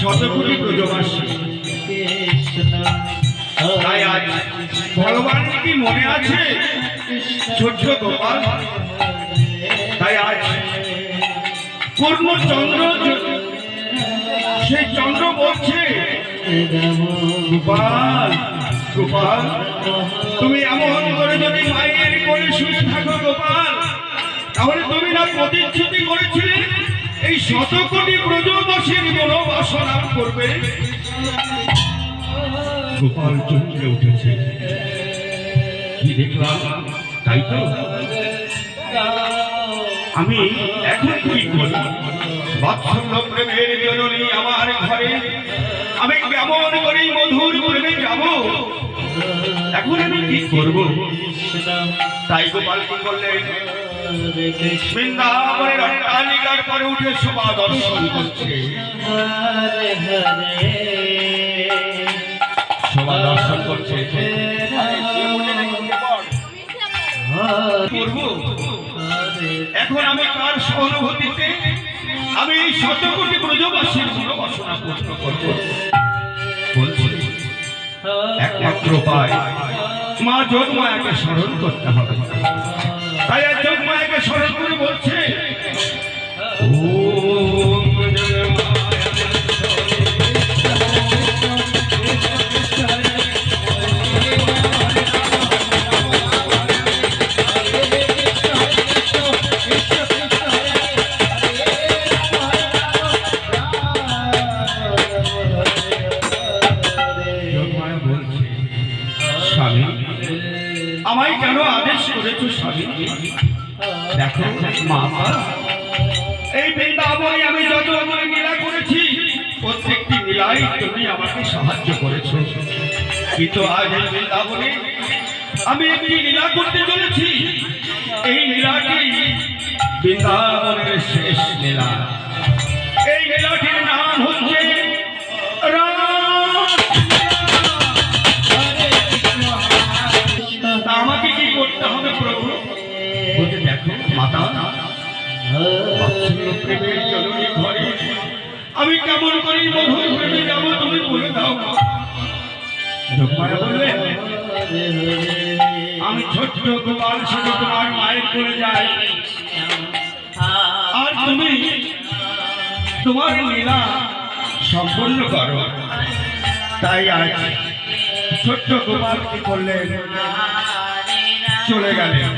শতকোটি ব্রজবাসী তাই আজ ভগবান কি মনে আছে? ছোট্ট গোপাল। তাই আজ পূর্ণ চন্দ্র য- সেই চন্দ্র বলছে, গোপাল গোপাল, তুমি এমন করে যদি মায়ের কোলে শুয়ে থাকো গোপাল, তাহলে তুমি না প্রতিশ্রুতি করেছিলে? এই শত কোটি ব্রজবাসীর মনোবাসনা করবে। গোপাল চমকে উঠেছে। কি দেখলাম? তাই তো। আমি এখন কি করি বাৎসল্য প্রেমের জননী আমার ঘরে। আমি কেমন করে মধুর প্রেমে যাব? এখন আমি কি করব? তাই গোপাল কি করলেন? বৃন্দাবনের অট্টালিকার পরে উঠে শোভা দর্শন করছে। শোভা দর্শন করছে। এখন আমি কার সহানুভূতিতে? আমি এই শত কোটি ব্রজবাসীর মনোবাসনা পূর্ণ করব। বলছি, একমাত্র উপায়, মা যোগমায়াকে স্মরণ করতে হবে। তাই যোগমায়াকে স্মরণ বলছে আমায় কেন আদেশ করেছ স্বামী? দেখো, মা এই বৃন্দাবনে আমি যত আমার লীলা করেছি, প্রত্যেকটি লীলাই তুমি আমাকে সাহায্য করেছ। কিন্তু আজ এই বৃন্দাবনে আমি একটি লীলা করতে চলেছি। এই লীলাটি বৃন্দাবনের শেষ লীলা। এই লীলাটির নাম হচ্ছে আমাকে কি করতে হবে প্রভু? বলতে দেখো, মাতা আমি কেমন করে মধুর প্রেমে তুমি বলে দাও আমি ছোট্ট গোপাল শুধু তোমার মায়ের করে যাই। আর তুমি তোমার লীলা সম্পূর্ণ করো। তাই আজ ছোট্ট গোপাল কি করলেন চলে গেলেন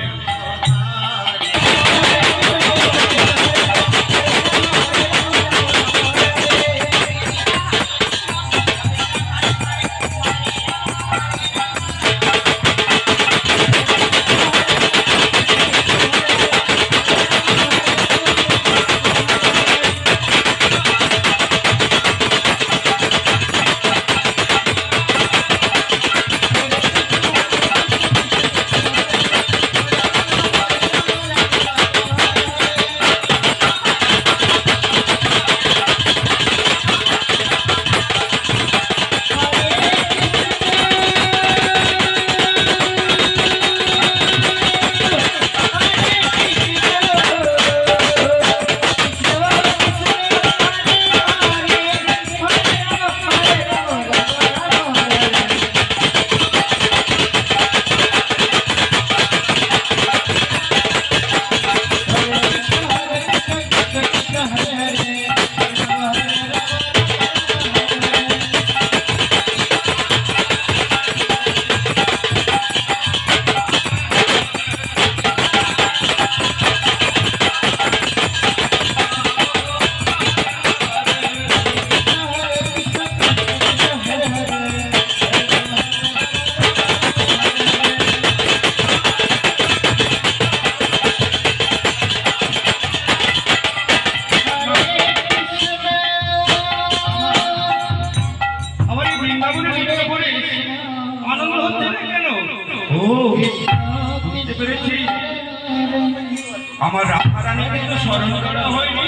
আমার রাধারানীকে তো স্মরণ করা হয়নি।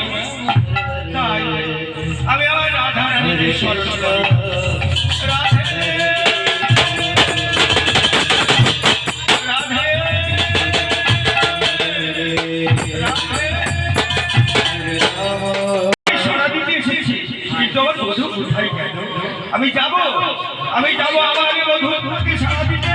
তাই আমি আমার রাধারানীকে স্মরণ করি। রাধে রাধে। সারা দিতে এসেছি। কিন্তু আমার বধূ কোথায় গেল? আমি যাব। আমি যাব আমার সারা দিতে।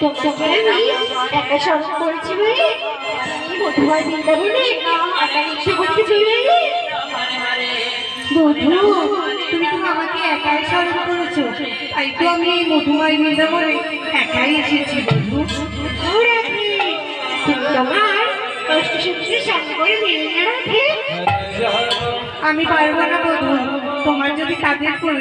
তোকে আমি করেছি বলে বৃন্দাবনে একা নিশ্চয় করতে চলে বধু তুমি তো আমাকে একাই স্মরণ করেছ তাই তো আমি এই মধুমার বৃন্দাবনে একাই এসেছি বধু তুমি তোমার করে আমি পারব না বধু। তোমার যদি কাজের প্রয়োজন